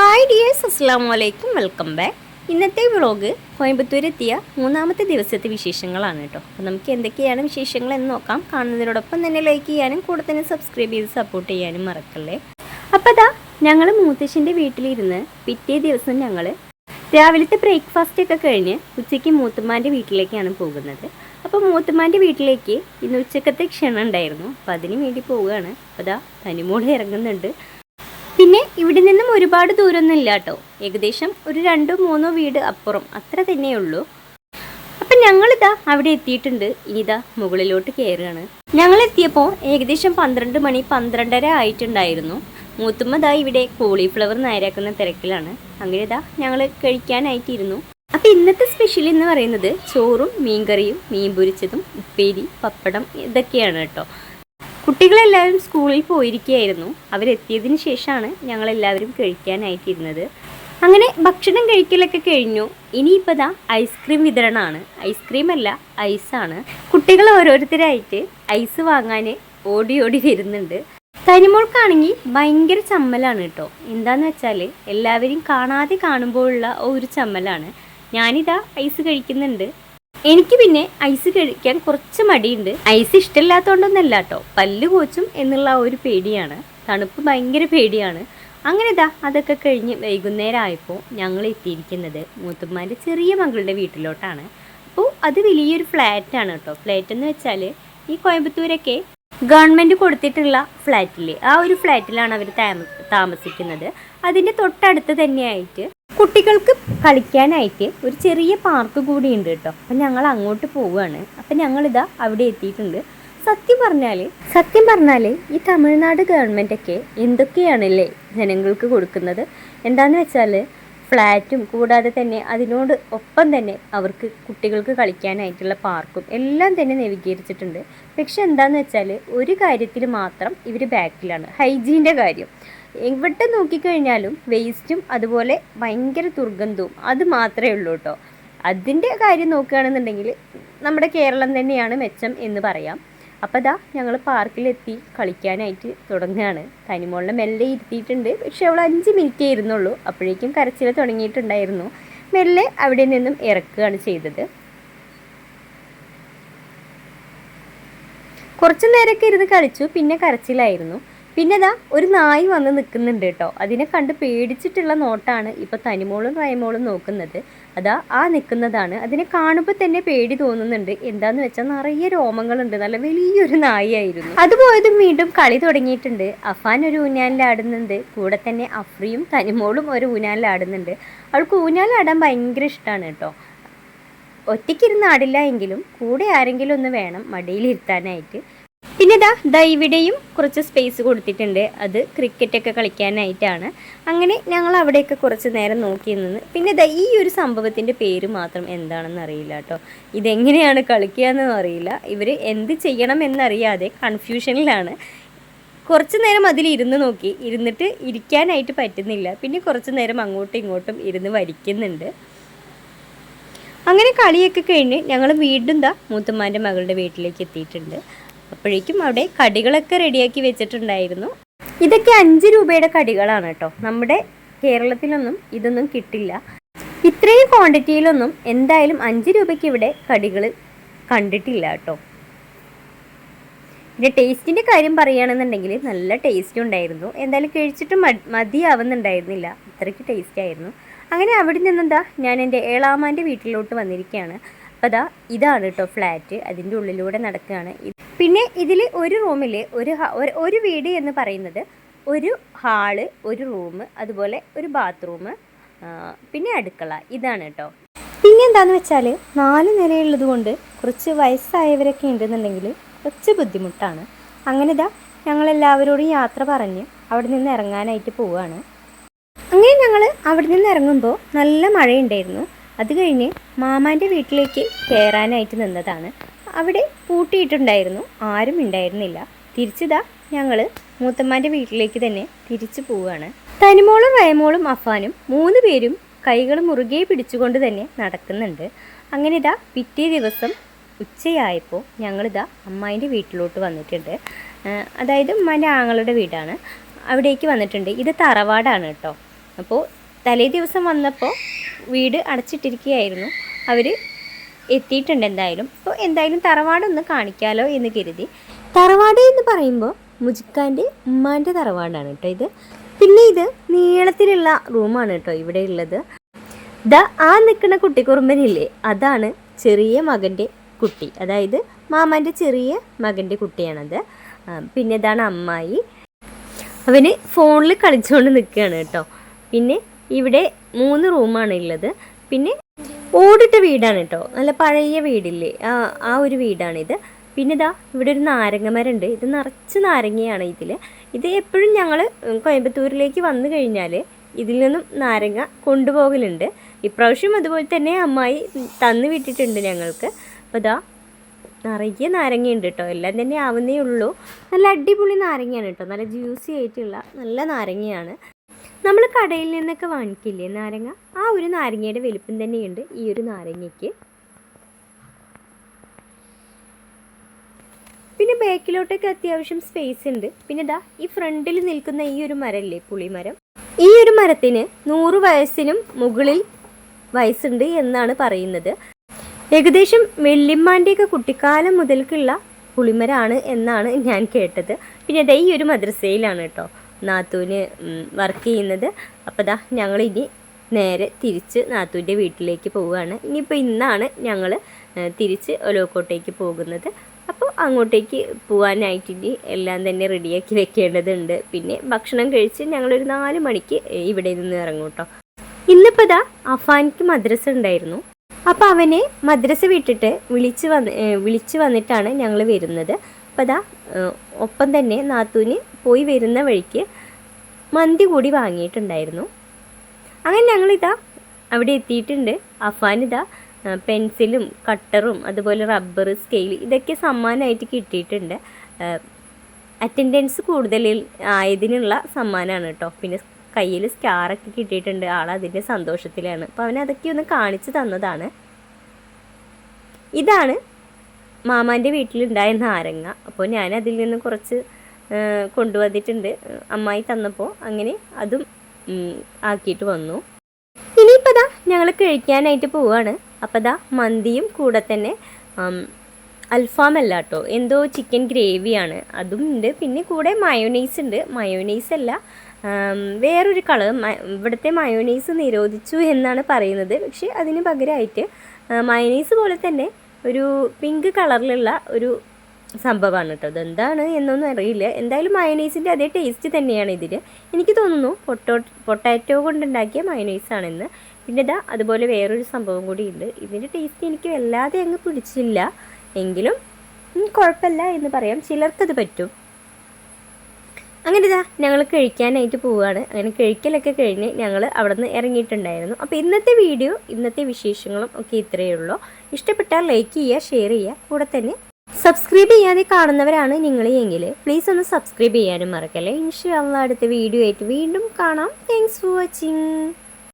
Hi dears അസ്സാം വലൈക്കും welcome back ഇന്നത്തെ വ്ളോഗ് കോയമ്പത്തൂർ എത്തിയ മൂന്നാമത്തെ ദിവസത്തെ വിശേഷങ്ങളാണ് കേട്ടോ അപ്പോൾ നമുക്ക് എന്തൊക്കെയാണ് വിശേഷങ്ങൾ എന്ന് നോക്കാം. കാണുന്നതിനോടൊപ്പം തന്നെ ലൈക്ക് ചെയ്യാനും കൂടെ തന്നെ സബ്സ്ക്രൈബ് ചെയ്ത് സപ്പോർട്ട് ചെയ്യാനും മറക്കല്ലേ. അപ്പോൾ അതാ ഞങ്ങൾ മൂത്തശ്ശിന്റെ വീട്ടിലിരുന്ന് പിറ്റേ ദിവസം ഞങ്ങൾ രാവിലത്തെ ബ്രേക്ക്ഫാസ്റ്റ് ഒക്കെ കഴിഞ്ഞ് ഉച്ചയ്ക്ക് മൂത്തുമാന്റെ വീട്ടിലേക്കാണ് പോകുന്നത്. അപ്പോൾ മൂത്തുമാന്റെ വീട്ടിലേക്ക് ഇന്ന് ഉച്ചക്കത്തെ ക്ഷണം ഉണ്ടായിരുന്നു. അപ്പോൾ അതിന് വേണ്ടി പോവുകയാണ്. അപ്പോൾ അതാ തനിമോൾ ഇറങ്ങുന്നുണ്ട്. പിന്നെ ഇവിടെ നിന്നും ഒരുപാട് ദൂരമൊന്നും ഇല്ല കേട്ടോ. ഏകദേശം ഒരു രണ്ടോ മൂന്നോ വീട് അപ്പുറം. അത്ര തന്നെയുള്ളൂ. അപ്പം ഞങ്ങളിതാ അവിടെ എത്തിയിട്ടുണ്ട്. ഇനിതാ മുകളിലോട്ട് കയറുകയാണ് ഞങ്ങൾ എത്തിയപ്പോൾ ഏകദേശം പന്ത്രണ്ട് മണി പന്ത്രണ്ടര ആയിട്ടുണ്ടായിരുന്നു. മൂത്തുമ്മതാ ഇവിടെ കോളിഫ്ലവർ നേരാക്കുന്ന തിരക്കിലാണ്. അങ്ങനെ ഇതാ ഞങ്ങൾ കഴിക്കാനായിട്ടിരുന്നു. അപ്പം ഇന്നത്തെ സ്പെഷ്യൽ എന്ന് പറയുന്നത് ചോറും മീൻകറിയും മീൻ പൊരിച്ചതും ഉപ്പേരി പപ്പടം ഇതൊക്കെയാണ് കേട്ടോ. കുട്ടികളെല്ലാവരും സ്കൂളിൽ പോയിരിക്കുകയായിരുന്നു. അവരെത്തിയതിന് ശേഷമാണ് ഞങ്ങളെല്ലാവരും കഴിക്കാനായിട്ടിരുന്നത്. അങ്ങനെ ഭക്ഷണം കഴിക്കലൊക്കെ കഴിഞ്ഞു. ഇനിയിപ്പോൾ ദാ ഐസ്ക്രീം വിതരണമാണ് ഐസ്ക്രീം അല്ല ഐസാണ് കുട്ടികൾ ഓരോരുത്തരായിട്ട് ഐസ് വാങ്ങാൻ ഓടി ഓടി വരുന്നുണ്ട്. തനിമോൾക്കാണെങ്കിൽ ഭയങ്കര ചമ്മലാണ് കേട്ടോ. എന്താന്ന് വെച്ചാൽ എല്ലാവരും കാണാതെ കാണുമ്പോഴുള്ള ഒരു ചമ്മലാണ്. ഞാനിതാ ഐസ് കഴിക്കുന്നുണ്ട്. എനിക്ക് പിന്നെ ഐസ് കഴിക്കാൻ കുറച്ച് മടിയുണ്ട്. ഐസ് ഇഷ്ടമില്ലാത്തതുകൊണ്ടൊന്നല്ല കേട്ടോ. പല്ല് കോച്ചും എന്നുള്ള ഒരു പേടിയാണ്. തണുപ്പ് ഭയങ്കര പേടിയാണ്. അങ്ങനെ ദാ അതൊക്കെ കഴിഞ്ഞ് വൈകുന്നേരം ആയപ്പോൾ ഞങ്ങൾ എത്തിയിരിക്കുന്നത് മൂത്തമ്മാന്റെ ചെറിയ മകളുടെ വീട്ടിലോട്ടാണ്. അപ്പോൾ അത് വലിയൊരു ഫ്ലാറ്റാണ് കേട്ടോ. ഫ്ലാറ്റ് എന്ന് വെച്ചാൽ ഈ കോയമ്പത്തൂരൊക്കെ ഗവൺമെന്റ് കൊടുത്തിട്ടുള്ള ഫ്ലാറ്റിൽ ആ ഒരു ഫ്ലാറ്റിലാണ് അവർ താമസിക്കുന്നത്. അതിന്റെ തൊട്ടടുത്ത് തന്നെയായിട്ട് കുട്ടികൾക്ക് കളിക്കാനായിട്ട് ഒരു ചെറിയ പാർക്ക് കൂടിയുണ്ട് കേട്ടോ. അപ്പം ഞങ്ങൾ അങ്ങോട്ട് പോവുകയാണ്. അപ്പം ഞങ്ങളിതാ അവിടെ എത്തിയിട്ടുണ്ട്. സത്യം പറഞ്ഞാൽ സത്യം പറഞ്ഞാൽ ഈ തമിഴ്നാട് ഗവൺമെന്റൊക്കെ എന്തൊക്കെയാണല്ലേ ജനങ്ങൾക്ക് കൊടുക്കുന്നത്? എന്താന്ന് വെച്ചാൽ ഫ്ലാറ്റും കൂടാതെ തന്നെ അതിനോട് ഒപ്പം തന്നെ അവർക്ക് കുട്ടികൾക്ക് കളിക്കാനായിട്ടുള്ള പാർക്കും എല്ലാം തന്നെ നവീകരിച്ചിട്ടുണ്ട്. പക്ഷെ എന്താന്ന് വെച്ചാൽ ഒരു കാര്യത്തിൽ മാത്രം ഇവർ ബാക്കിലാണ് ഹൈജീന്റെ കാര്യം. എവിടെ നോക്കിക്കഴിഞ്ഞാലും വേസ്റ്റും അതുപോലെ ഭയങ്കര ദുർഗന്ധവും അത് മാത്രമേ ഉള്ളൂ കേട്ടോ. അതിന്റെ കാര്യം നോക്കുകയാണെന്നുണ്ടെങ്കിൽ നമ്മുടെ കേരളം തന്നെയാണ് മെച്ചം എന്ന് പറയാം. അപ്പോൾ ദാ ഞങ്ങൾ പാർക്കിലെത്തി കളിക്കാനായിട്ട് തുടങ്ങുകയാണ്. തനിമോളിനെ മെല്ലെ ഇരുത്തിയിട്ടുണ്ട്. പക്ഷെ അവൾ അഞ്ച് മിനിറ്റേ ഇരുന്നുള്ളൂ അപ്പോഴേക്കും കരച്ചിൽ തുടങ്ങിയിട്ടുണ്ടായിരുന്നു. മെല്ലെ അവിടെ നിന്നും ഇറക്കുകയാണ് ചെയ്തത്. കുറച്ചു നേരമൊക്കെ ഇരുന്ന് കളിച്ചു. പിന്നെ കരച്ചിലായിരുന്നു. പിന്നെ ദാ ഒരു നായി വന്ന് നിൽക്കുന്നുണ്ട് കേട്ടോ. അതിനെ കണ്ട് പേടിച്ചിട്ടുള്ള നോട്ടാണ് ഇപ്പോൾ തനിമോളും റൈമോളും നോക്കുന്നത്. അതാ ആ നിൽക്കുന്നതാണ്. അതിനെ കാണുമ്പോൾ തന്നെ പേടി തോന്നുന്നുണ്ട്. എന്താന്ന് വെച്ചാൽ നിറയെ രോമങ്ങളുണ്ട്. നല്ല വലിയൊരു നായിയായിരുന്നു അത് പോയതും വീണ്ടും കളി തുടങ്ങിയിട്ടുണ്ട്. അഫാൻ ഒരു ഊഞ്ഞാലിലാടുന്നുണ്ട്. കൂടെ തന്നെ അഫ്രിയും തനിമോളും ഒരു ഊഞ്ഞാലിലാടുന്നുണ്ട്. അവൾക്ക് ഊഞ്ഞാലാടാൻ ഭയങ്കര ഇഷ്ടമാണ് കേട്ടോ. ഒറ്റയ്ക്കിരുന്ന് ആടില്ല എങ്കിലും കൂടെ ആരെങ്കിലും ഒന്ന് വേണം മടിയിലിരുത്താനായിട്ട്. പിന്നെ ഇതാ ദാ ഇവിടെയും കുറച്ച് സ്പേസ് കൊടുത്തിട്ടുണ്ട്. അത് ക്രിക്കറ്റൊക്കെ കളിക്കാനായിട്ടാണ്. അങ്ങനെ ഞങ്ങൾ അവിടെയൊക്കെ കുറച്ച് നേരം നോക്കി നിന്ന്. പിന്നെ ദാ ഈ ഒരു സംഭവത്തിന്റെ പേര് മാത്രം എന്താണെന്ന് അറിയില്ല കേട്ടോ. ഇതെങ്ങനെയാണ് കളിക്കുക എന്നും അറിയില്ല. ഇവർ എന്ത് ചെയ്യണം എന്നറിയാതെ കൺഫ്യൂഷനിലാണ് കുറച്ച് നേരം അതിൽ ഇരുന്ന് നോക്കി. ഇരുന്നിട്ട് ഇരിക്കാനായിട്ട് പറ്റുന്നില്ല. പിന്നെ കുറച്ച് നേരം അങ്ങോട്ടും ഇങ്ങോട്ടും ഇരുന്ന് വരിക്കുന്നുണ്ട്. അങ്ങനെ കളിയൊക്കെ കഴിഞ്ഞ് ഞങ്ങൾ വീണ്ടും ദാ മൂത്തമ്മാന്റെ മകളുടെ വീട്ടിലേക്ക് എത്തിയിട്ടുണ്ട്. അപ്പോഴേക്കും അവിടെ കടികളൊക്കെ റെഡിയാക്കി വെച്ചിട്ടുണ്ടായിരുന്നു. ഇതൊക്കെ അഞ്ച് രൂപയുടെ കടികളാണ് കേട്ടോ. നമ്മുടെ കേരളത്തിലൊന്നും ഇതൊന്നും കിട്ടില്ല. ഇത്രയും ക്വാണ്ടിറ്റിയിലൊന്നും എന്തായാലും അഞ്ച് രൂപയ്ക്ക് ഇവിടെ കടികൾ കണ്ടിട്ടില്ല കേട്ടോ. പിന്നെ ടേസ്റ്റിന്റെ കാര്യം പറയുകയാണെന്നുണ്ടെങ്കിൽ നല്ല ടേസ്റ്റ് ഉണ്ടായിരുന്നു. എന്തായാലും കഴിച്ചിട്ട് മതിയാവുന്നുണ്ടായിരുന്നില്ല. അത്രയ്ക്ക് ടേസ്റ്റ് ആയിരുന്നു. അങ്ങനെ അവിടെ നിന്നെന്താ ഞാൻ എന്റെ ഏളാമാന്റെ വീട്ടിലോട്ട് വന്നിരിക്കുകയാണ്. അപ്പോൾ ഇതാണ് കേട്ടോ ഫ്ലാറ്റ് അതിന്റെ ഉള്ളിലൂടെ നടക്കുകയാണ് പിന്നെ ഇതിൽ ഒരു റൂമിൽ ഒരു ഒരു വീട് എന്ന് പറയുന്നത് ഒരു ഹാൾ ഒരു റൂം അതുപോലെ ഒരു ബാത്റൂം പിന്നെ അടുക്കള. ഇതാണ് കേട്ടോ പിന്നെ എന്താണെന്ന് വെച്ചാൽ നാല് നിലയുള്ളത് കൊണ്ട് കുറച്ച് വയസ്സായവരൊക്കെ ഉണ്ടെന്നുണ്ടെങ്കിൽ കുറച്ച് ബുദ്ധിമുട്ടാണ്. അങ്ങനെ ഇതാ ഞങ്ങളെല്ലാവരോടും യാത്ര പറഞ്ഞ് അവിടെ നിന്ന് ഇറങ്ങാനായിട്ട് പോവുകയാണ് അങ്ങനെ ഞങ്ങൾ അവിടെ നിന്ന് ഇറങ്ങുമ്പോൾ നല്ല മഴയുണ്ടായിരുന്നു. അത് കഴിഞ്ഞ് മാമാന്റെ വീട്ടിലേക്ക് കയറാനായിട്ട് നിന്നതാണ്. അവിടെ പൂട്ടിയിട്ടുണ്ടായിരുന്നു. ആരും ഉണ്ടായിരുന്നില്ല. തിരിച്ചതാ ഞങ്ങൾ മൂത്തമ്മാന്റെ വീട്ടിലേക്ക് തന്നെ തിരിച്ചു പോവുകയാണ്. തനിമോളും വയമോളും അഫാനും മൂന്ന് പേരും കൈകൾ മുറുകെ പിടിച്ചുകൊണ്ട് തന്നെ നടക്കുന്നുണ്ട്. അങ്ങനെ ഇതാ പിറ്റേ ദിവസം ഉച്ചയായപ്പോൾ ഞങ്ങളിതാ അമ്മായിന്റെ വീട്ടിലോട്ട് വന്നിട്ടുണ്ട്. അതായത് ഉമ്മാന്റെ ആങ്ങളുടെ വീടാണ്. അവിടേക്ക് വന്നിട്ടുണ്ട്. ഇത് തറവാടാണ് കേട്ടോ. അപ്പോൾ തലേ ദിവസം വന്നപ്പോൾ വീട് അടച്ചിട്ടിരിക്കുകയായിരുന്നു. അവർ എത്തിയിട്ടുണ്ട് എന്തായാലും. അപ്പോൾ എന്തായാലും തറവാടൊന്ന് കാണിക്കാലോ എന്ന് കരുതി. തറവാട് എന്ന് പറയുമ്പോൾ മുജിക്കാന്റെ ഉമ്മാന്റെ തറവാടാണ് കേട്ടോ ഇത്. പിന്നെ ഇത് നീളത്തിലുള്ള റൂമാണ് കേട്ടോ ഇവിടെ ഉള്ളത്. ദ ആ നിൽക്കുന്ന കുട്ടിക്കുറുമ്പനില്ലേ അതാണ് ചെറിയ മകന്റെ കുട്ടി. അതായത് മാമാന്റെ ചെറിയ മകന്റെ കുട്ടിയാണത്. പിന്നെ ഇതാണ് അമ്മായി. അവന് ഫോണിൽ കളിച്ചുകൊണ്ട് നിൽക്കുകയാണ് കേട്ടോ പിന്നെ ഇവിടെ മൂന്ന് റൂമാണ് ഉള്ളത്. പിന്നെ ഓടിട്ട വീടാണ് കേട്ടോ നല്ല പഴയ വീടില്ലേ? ആ ആ ഒരു വീടാണിത്. പിന്നെ ഇതാ ഇവിടെ ഒരു നാരങ്ങ മരമുണ്ട് ഇത് നിറച്ച് നാരങ്ങയാണ് ഇതിൽ ഇത് എപ്പോഴും ഞങ്ങൾ കോയമ്പത്തൂരിലേക്ക് വന്നു കഴിഞ്ഞാൽ ഇതിൽ നിന്നും നാരങ്ങ കൊണ്ടുപോകലുണ്ട്. ഇപ്രാവശ്യം അതുപോലെ തന്നെ അമ്മായി തന്നു വിട്ടിട്ടുണ്ട് ഞങ്ങൾക്ക്. അപ്പോൾ ഇതാ നിറയെ നാരങ്ങയുണ്ട് കേട്ടോ എല്ലാം തന്നെ ആവുന്നേ ഉള്ളൂ. നല്ല അടിപൊളി നാരങ്ങയാണ് കേട്ടോ നല്ല ജ്യൂസി ആയിട്ടുള്ള നല്ല നാരങ്ങയാണ്. നമ്മൾ കടയിൽ നിന്നൊക്കെ വാങ്ങിക്കില്ലേ നാരങ്ങ? ആ ഒരു നാരങ്ങയുടെ വലിപ്പം തന്നെയുണ്ട് ഈ ഒരു നാരങ്ങയ്ക്ക്. പിന്നെ ബാക്കിലോട്ടൊക്കെ അത്യാവശ്യം സ്പേസ് ഉണ്ട്. പിന്നെ ഇതാ ഈ ഫ്രണ്ടിൽ നിൽക്കുന്ന ഈ ഒരു മരല്ലേ പുളിമരം? ഈ ഒരു മരത്തിന് നൂറ് വയസ്സിനും മുകളിൽ വയസ്സുണ്ട് എന്നാണ് പറയുന്നത്. ഏകദേശം വെള്ളിമ്മാന്റെയൊക്കെ കുട്ടിക്കാലം മുതൽക്കുള്ള പുളിമരമാണ് എന്നാണ് ഞാൻ കേട്ടത്. പിന്നെ ഇതാ ഈ ഒരു മദ്രസയിലാണ് കേട്ടോ. നാത്തൂന് വർക്ക് ചെയ്യുന്നത്. അപ്പോൾ ദാ ഇനി നേരെ തിരിച്ച് നാത്തൂന്റെ വീട്ടിലേക്ക് പോവുകയാണ്. ഇനിയിപ്പോൾ ഇന്നാണ് ഞങ്ങൾ തിരിച്ച് ഒലോക്കോട്ടേക്ക് പോകുന്നത്. അപ്പോൾ അങ്ങോട്ടേക്ക് പോകാനായിട്ട് ഇനി എല്ലാം തന്നെ റെഡിയാക്കി വെക്കേണ്ടതുണ്ട്. പിന്നെ ഭക്ഷണം കഴിച്ച് ഞങ്ങളൊരു നാല് മണിക്ക് ഇവിടെ നിന്ന് ഇറങ്ങും കേട്ടോ. ഇന്നിപ്പോൾ ദാ അഫാൻക്ക് മദ്രസ ഉണ്ടായിരുന്നു. അപ്പോൾ അവനെ മദ്രസ വിട്ടിട്ട് വിളിച്ച് വന്ന് വിളിച്ച് വന്നിട്ടാണ് ഞങ്ങൾ വരുന്നത്. അപ്പോൾ ദാ ഒപ്പം തന്നെ നാത്തൂന് പോയി വരുന്ന വഴിക്ക് മന്തി കൂടി വാങ്ങിയിട്ടുണ്ടായിരുന്നു. അങ്ങനെ ഞങ്ങളിതാ അവിടെ എത്തിയിട്ടുണ്ട്. അഫാൻ ഇതാ പെൻസിലും കട്ടറും അതുപോലെ റബ്ബർ സ്കെയിൽ ഇതൊക്കെ സമ്മാനമായിട്ട് കിട്ടിയിട്ടുണ്ട്. അറ്റൻഡൻസ് കൂടുതൽ ആയതിനുള്ള സമ്മാനമാണ് കേട്ടോ. പിന്നെ കയ്യിൽ സ്റ്റാറൊക്കെ കിട്ടിയിട്ടുണ്ട്. ആൾ അതിന്റെ സന്തോഷത്തിലാണ്. അപ്പോൾ അവൻ അതൊക്കെ ഒന്ന് കാണിച്ചു തന്നതാണ്. ഇതാണ് മാമാന്റെ വീട്ടിലുണ്ടായ നാരങ്ങ അപ്പോൾ ഞാൻ അതിൽ നിന്ന് കുറച്ച് കൊണ്ടുവന്നിട്ടുണ്ട്. അമ്മായി തന്നപ്പോൾ അങ്ങനെ അതും ആക്കിയിട്ട് വന്നു. ഇനിയിപ്പോൾ ദാ ഞങ്ങൾ കഴിക്കാനായിട്ട് പോവുകയാണ് അപ്പോൾ ദാ മന്തിയും കൂടെ തന്നെ അൽഫാം അല്ല കേട്ടോ. എന്തോ ചിക്കൻ ഗ്രേവിയാണ്. അതും ഉണ്ട്. പിന്നെ കൂടെ മയോനൈസ് ഉണ്ട്. മയോനൈസ് അല്ല വേറൊരു കളർ ഇവിടുത്തെ മയോനൈസ് നിരോധിച്ചു എന്നാണ് പറയുന്നത്. പക്ഷേ അതിന് പകരമായിട്ട് മയോനൈസ് പോലെ തന്നെ ഒരു പിങ്ക് കളറിലുള്ള ഒരു സംഭവമാണ് കേട്ടോ അതെന്താണ് എന്നൊന്നും അറിയില്ല. എന്തായാലും മയനൈസിന്റെ അതേ ടേസ്റ്റ് തന്നെയാണ് ഇതിൽ എനിക്ക് തോന്നുന്നു പൊട്ടോ പൊട്ടാറ്റോ കൊണ്ടുണ്ടാക്കിയ മയനൈസാണെന്ന് പിന്നെ ഇതാ അതുപോലെ വേറൊരു സംഭവം കൂടി ഉണ്ട് ഇതിന്റെ ടേസ്റ്റ് എനിക്ക് വല്ലാതെ അങ്ങ് പിടിച്ചില്ല. എങ്കിലും കുഴപ്പമില്ല എന്ന് പറയാം. ചിലർക്കത് പറ്റും. അങ്ങനെ ഇതാ ഞങ്ങൾ കഴിക്കാനായിട്ട് പോവുകയാണ് അങ്ങനെ കഴിക്കലൊക്കെ കഴിഞ്ഞ് ഞങ്ങൾ അവിടെ നിന്ന് ഇറങ്ങിയിട്ടുണ്ടായിരുന്നു. അപ്പോൾ ഇന്നത്തെ വീഡിയോ ഇന്നത്തെ വിശേഷങ്ങളും ഒക്കെ ഇത്രയേ ഉള്ളൂ. ഇഷ്ടപ്പെട്ടാൽ ലൈക്ക് ചെയ്യുക ഷെയർ ചെയ്യുക. കൂടെ തന്നെ സബ്സ്ക്രൈബ് ചെയ്യാതെ കാണുന്നവരാണ് നിങ്ങൾ എങ്കിൽ പ്ലീസ് ഒന്ന് സബ്സ്ക്രൈബ് ചെയ്യാനും മറക്കല്ലേ. ഇൻഷാല്ല അടുത്ത വീഡിയോ ആയിട്ട് വീണ്ടും കാണാം. Thanks for watching